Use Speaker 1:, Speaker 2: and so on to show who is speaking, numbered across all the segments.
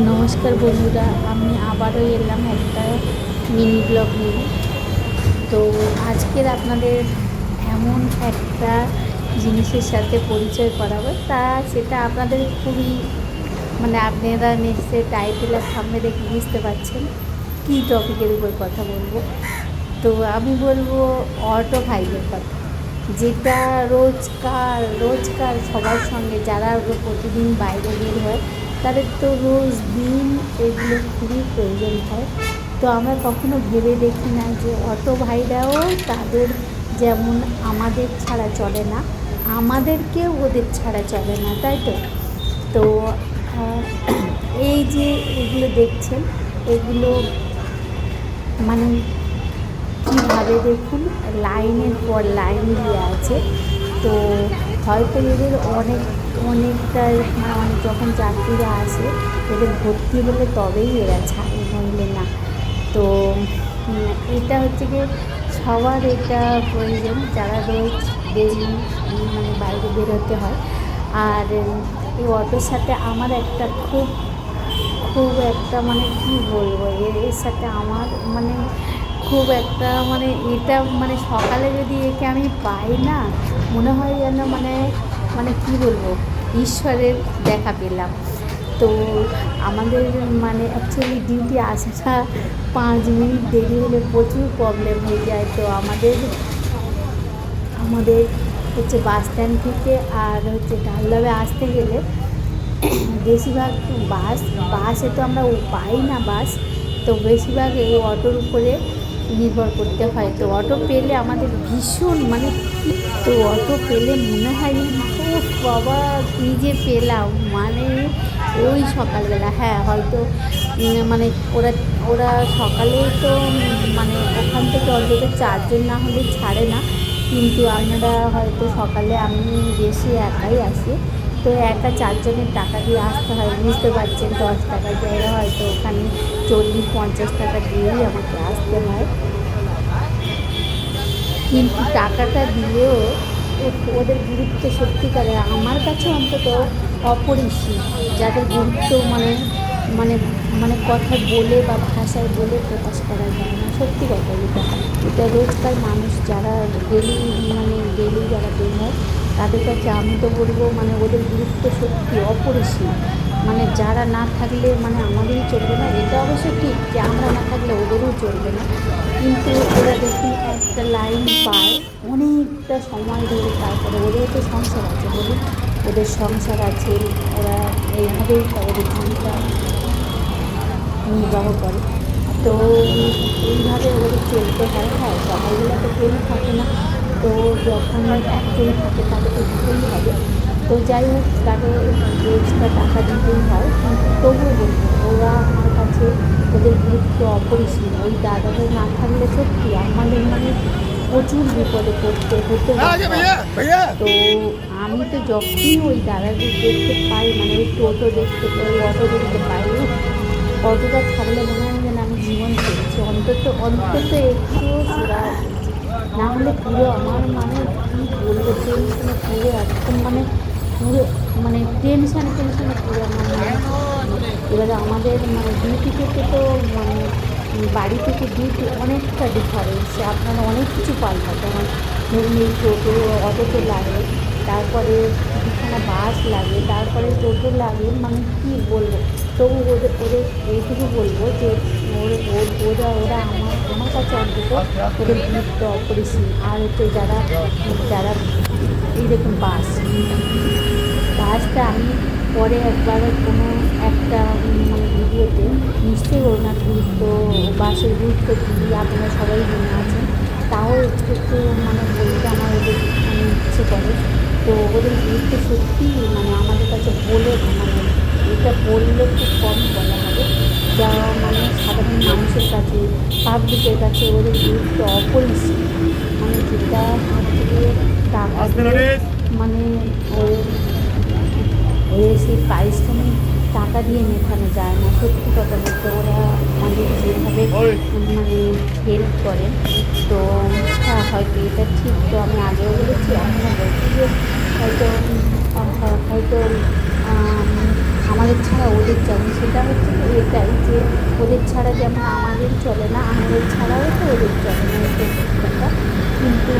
Speaker 1: নমস্কার বন্ধুরা, আমি আবারও এলাম একটা মিনি ব্লগ নিয়ে। তো আজকের আপনাদের এমন একটা জিনিসের সাথে পরিচয় করাবো। তা সেটা আপনাদের খুবই মানে আপনারা নিশ্চয়ই টাইটেল আর সামনে দেখে বুঝতে পারছেন কী টপিকের উপর কথা বলব। তো আমি বলব অটো ভাইয়ের কথা, যেটা রোজকার রোজকার সবার সঙ্গে, যারা প্রতিদিন বাইরে বের হয় তাদের তো রোজ দিন এগুলো খুবই প্রয়োজন হয়। তো আমরা কখনো ভেবে দেখি না যে অটো ভাইরাও তাদের যেমন আমাদের ছাড়া চলে না, আমাদেরকেও ওদের ছাড়া চলে না, তাই তো? তো এই যে এগুলো দেখছেন, এগুলো মানে কীভাবে দেখুন? লাইনের পর লাইন দিয়ে আছে। তো হয়তো এদের অনেক অনেকটা মানে অনেক যখন যাত্রীরা আসে, এদের ভর্তি হলে তবেই এরা ছাড়ে নইলে না। তো এটা হচ্ছে গিয়ে সবার এটা প্রয়োজন, যারা রোজ ডেলি মানে বাইরে বেরোতে হয়। আর এই অটোর সাথে আমার একটা খুব খুব একটা মানে কি বলব এর সাথে আমার মানে খুব একটা মানে এটা মানে সকালে যদি একে আমি পাই না, মনে হয় যেন মানে মানে কি বলব, ঈশ্বরের দেখা পেলাম। তো আমাদের মানে অ্যাকচুয়ালি ডিউটি আসাটা পাঁচ মিনিট দেরি হলে প্রচুর প্রবলেম হয়ে যায়। তো আমাদের আমাদের হচ্ছে বাস স্ট্যান্ড থেকে আর হচ্ছে ডাল্লাবে আসতে গেলে বেশিরভাগ বাস বাসে তো আমরা পাই না বাস তো বেশিরভাগ এই অটোর উপরে নির্ভর করতে হয়। তো অটো পেলে আমাদের ভীষণ মানে তো অটো পেলে মনে হয় ও বাবা যে পেলাম। মানে ওই সকালবেলা হ্যাঁ হয়তো মানে ওরা ওরা সকালে তো মানে ওখান থেকে অন্তত চারজন না হলে ছাড়ে না। কিন্তু আমরা হয়তো সকালে আমি বেশি একাই আসি তো একা চারজনের টাকা দিয়ে আসতে হয়, বুঝতে পারছেন, দশ টাকার জায়গা হয়তো ওখানে চল্লিশ, পঞ্চাশ টাকা দিয়েই আমাকে আসতে হয়। কিন্তু টাকাটা দিয়েও ওদের গুরুত্ব সত্যিকারে আমার কাছে অন্তত অপরিসীম, যাদের গুরুত্ব মানে মানে মানে কথা বলে বা ভাষায় বলে প্রকাশ করা যায় না। সত্যি কথা এটা। এটা রোজকার মানুষ যারা ডেলি মানে ডেলি যারা বের হয়, তাদের কাছে আমি তো বলব মানে ওদের গুরুত্ব সত্যি অপরিসীম। মানে যারা না থাকলে মানে আমাদেরই চলবে না। এটা অবশ্য ঠিক যে আমরা না থাকলে ওদেরও চলবে না। কিন্তু ওরা দেখুন, একটা লাইন পায়, অনেকটা সময় ধরে তারপরে ওদের তো সংসার আছে বলুন। ওদের সংসার আছে, ওরা এইভাবেই ওদের জীবিকা। বিবাহ করে। তো এইভাবে ওদের চলতে হয় হ্যাঁ সকালবেলা তো কেউই থাকে না। তো যখন একজন থাকে তাকে তো দিতেই হবে। তো যাই হোক তাকে এক্সট্রা টাকা দিতেই হয়। তবুও বলব ওরা আমার কাছে ওদের গুরুত্ব অপরিসীম। ওই দাদাদের না থাকলে সত্যি আমাদের মানে প্রচুর বিপদে পড়তে হতে।
Speaker 2: হ্যাঁ,
Speaker 1: তো আমি তো যখনই ওই দাদাদের দেখতে পাই মানে ওই টোটো দেখতে পাই অটো দেখতে পাই অটোটা থাকলে মনে হয় যেন আমি জীবন পেয়েছি অন্তত অন্তত একটু না হলে পুরো আমার মানে কী বলব টেনশনে পুরো একদম মানে পুরো মানে টেনশন টেনশনে পুরো আমার মানে এবারে আমাদের মানে ডিউটি থেকে তো মানে বাড়ি থেকে ডিউটি অনেকটা ডিফারেন্স আপনারা অনেক কিছু পাল্টাতে হয় ধরুন এই টোটো, অটোতে লাগে, তারপরে দুখানা বাস লাগে, তারপরে টোটো লাগে মানে কী বলব? তবু ওদের ওদের এইটুকু বলব যে ওর, ওর- ওরা আমার আমার কাছে অন্তত ওদের গুরুত্ব অপরিসীম আর হচ্ছে যারা যারা এইরকম বাস বাসটা আমি পরে একবার কোনো একটা মানে ভিডিওতে নিশ্চয়ই ওনার গুরুত্ব বাসের গুরুত্ব কী আপনারা সবাই জেনে আছেন। তাও একটু একটু মানে বলতে আমার ওদের মানে ইচ্ছে করে। তো ওদের গুরুত্ব সত্যি মানে আমাদের কাছে বলে মানে কম বলা হবে। যা মানে সাধারণ মানুষের কাছে পাবলিকের কাছে ওদের গুরুত্ব অপরিসীম। মানে যেটা হচ্ছে টাকা মানে ওই ওই সেই পারিশ্রমিক টাকা দিয়ে মেটানো যায় না। সত্যি কথা বলতে ওরা আমাদের যেভাবে মানে হেল্প করেন তো হ্যাঁ হয়তো এটা ঠিক তো আমি আগেও বলেছি এখনও বলছি যে হয়তো হয়তো আম, আমাদের ছাড়া ওদের চলে। সেটা হচ্ছে এটাই যে ওদের ছাড়া যেমন আমাদের চলে না, আমাদের ছাড়াও তো ওদের চলে না এটা কিন্তু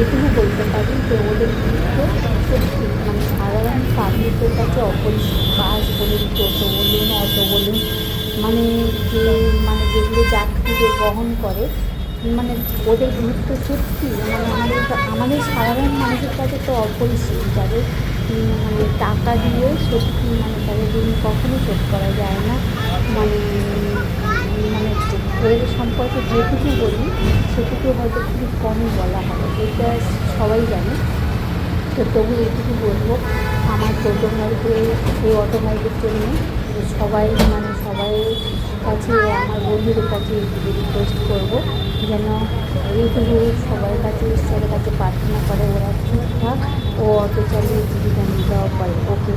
Speaker 1: এটুকু বলতে পারি যে ওদের কিন্তু সত্যি মানে সাধারণ পাবলিকের কাছে অপরিচিত বাস বলুন, টোটো বলুন, অটো বলুন মানে যে মানে যেগুলো যাত্রীকে বহন করে মানে ওদের গুরুত্ব সত্যি মানে আমাদের আমাদের সাধারণ মানুষের কাছে তো অপরিচিত যাদের মানে টাকা দিয়ে সত্যি মানে তাদের ঋণ কখনো শোধ করা যায় না। মানে মানে ওদের সম্পর্কে যেটুকু বলি, সেটুকু হয়তো খুবই কমই বলা হবে এটা সবাই জানে। তো তবু এইটুকু বলব, আমার টোটো মাইকে এই অটো জন্য সবাই মানে সবাই কাছে আমার বন্ধুদের কাছে রিকোয়েস্ট করব যেন এইটুকু সবার কাছে ঈশ্বরের কাছে প্রার্থনা করে ওরা ঠিকঠাক, ও অটো চালিয়ে জীবিকা নির্বাহ করে। ওকে